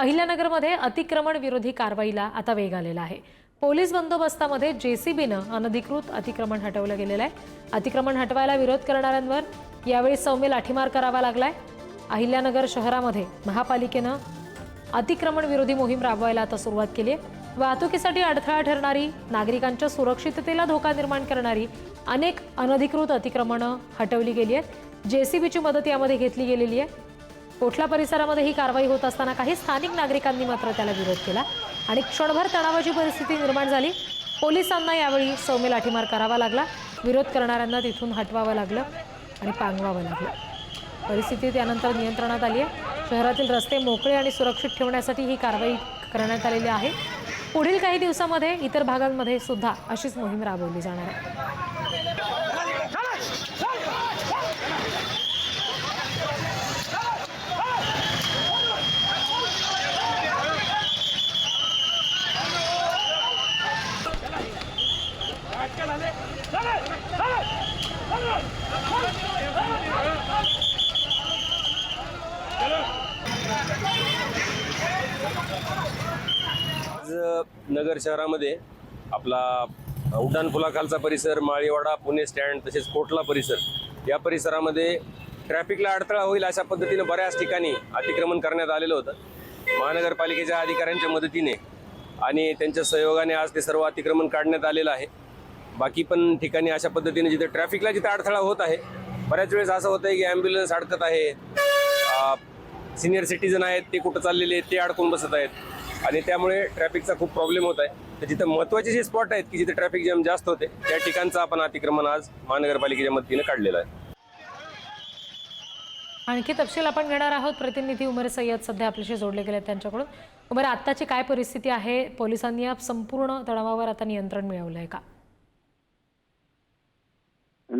अहिल्यानगरमध्ये अतिक्रमण विरोधी कारवाईला आता वेग आलेला आहे. पोलीस बंदोबस्तामध्ये जेसीबीनं अनधिकृत अतिक्रमण हटवलं गेलेलं आहे. अतिक्रमण हटवायला विरोध करणाऱ्यांवर यावेळी सौम्य लाठीमार करावा लागलाय. अहिल्यानगर शहरामध्ये महापालिकेनं अतिक्रमण विरोधी मोहीम राबवायला आता सुरुवात केली आहे. वाहतुकीसाठी अडथळा ठरणारी नागरिकांच्या सुरक्षिततेला धोका निर्माण करणारी अनेक अनधिकृत अतिक्रमणं हटवली गेली आहेत. जेसीबीची मदत यामध्ये घेतली गेलेली आहे. कोठला परिसरामध्ये ही कारवाई होत असताना काही स्थानिक नागरिकांनी मात्र त्याला विरोध केला. आणि क्षणभर तणावाची परिस्थिती निर्माण झाली. पोलिसांना यावेळी सौम्य लाठीमार करावा लागला. विरोध करणाऱ्यांना तिथून हटवावं लागलं आणि पांगवावं लागलं. परिस्थिती त्यानंतर नियंत्रणात आली आहे. शहरातील रस्ते मोकळे आणि सुरक्षित ठेवण्यासाठी ही कारवाई करण्यात आलेली आहे. पुढील काही दिवसामध्ये इतर भागांमध्ये सुद्धा अशीच मोहीम राबवली जाणार आहे. आज नगर शहरामध्ये आपला उड्डाण पुलाखालचा परिसर माळीवाडा पुणे स्टँड तसेच कोटला परिसर या परिसरामध्ये ट्रॅफिकला अडथळा होईल अशा पद्धतीनं बऱ्याच ठिकाणी अतिक्रमण करण्यात आलेलं होतं. महानगरपालिकेच्या अधिकाऱ्यांच्या मदतीने आणि त्यांच्या सहयोगाने आज ते सर्व अतिक्रमण काढण्यात आलेलं आहे. बाकी पण ठिकाणी अशा पद्धतीने जिथे ट्रॅफिकला जिथे अडथळा होत आहे बऱ्याच वेळेस असं होतं की ॲम्ब्युलन्स अडकत आहे. सिनियर सिटीजन आहेत ते कुठं चाललेले आहेत ते अडकून बसत आहेत. आणि त्यामुळे ट्रॅफिकचा खूप प्रॉब्लेम होत आहे. तर जिथं महत्त्वाचे जे स्पॉट आहेत की जिथे ट्रॅफिक जॅम जास्त होते त्या ठिकाणचं आपण अतिक्रमण आज महानगरपालिकेच्या मदतीने काढलेलं आहे. आणखी तपशील आपण घेणार आहोत. प्रतिनिधी उमर सय्यद सध्या आपल्याशी जोडले गेले आहेत त्यांच्याकडून. उमर आत्ताची काय परिस्थिती आहे? पोलिसांनी या संपूर्ण तणावावर आता नियंत्रण मिळवलं आहे का?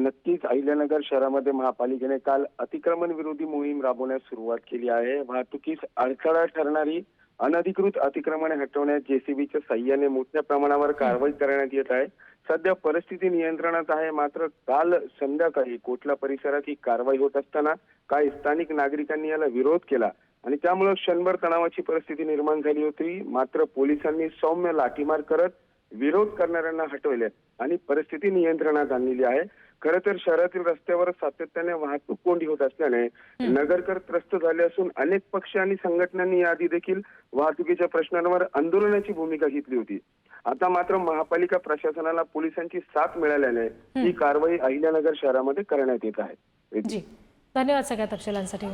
नक्कीच अहिल्यानगर शहरामध्ये महापालिकेने काल अतिक्रमण विरोधी मोहीम राबवण्यास सुरुवात केली आहे. वाहतुकीस अडथळा ठरणारी अनधिकृत अतिक्रमणे हटवण्यात जेसीबीच्या साह्याने मोठ्या प्रमाणावर कारवाई करण्यात येत आहे. सध्या परिस्थिती नियंत्रणात आहे. मात्र काल संध्याकाळी कोटला परिसरात ही कारवाई होत असताना काही स्थानिक नागरिकांनी याला विरोध केला आणि त्यामुळे क्षणभर तणावाची परिस्थिती निर्माण झाली होती. मात्र पोलिसांनी सौम्य लाठीमार करत विरोध करणाऱ्यांना हटवले आणि परिस्थिती नियंत्रणात आणलेली आहे. खरं तर शहरातील रस्त्यावर सातत्याने वाहतूक कोंडी होत असल्याने नगरकर त्रस्त झाले असून अनेक पक्ष आणि संघटनांनी याआधी देखील वाहतुकीच्या प्रश्नांवर आंदोलनाची भूमिका घेतली होती. आता मात्र महापालिका प्रशासनाला पोलिसांची साथ मिळाल्याने ही कारवाई अहिल्यानगर शहरामध्ये करण्यात येत आहे. धन्यवाद सगळ्या तपशिलांसाठी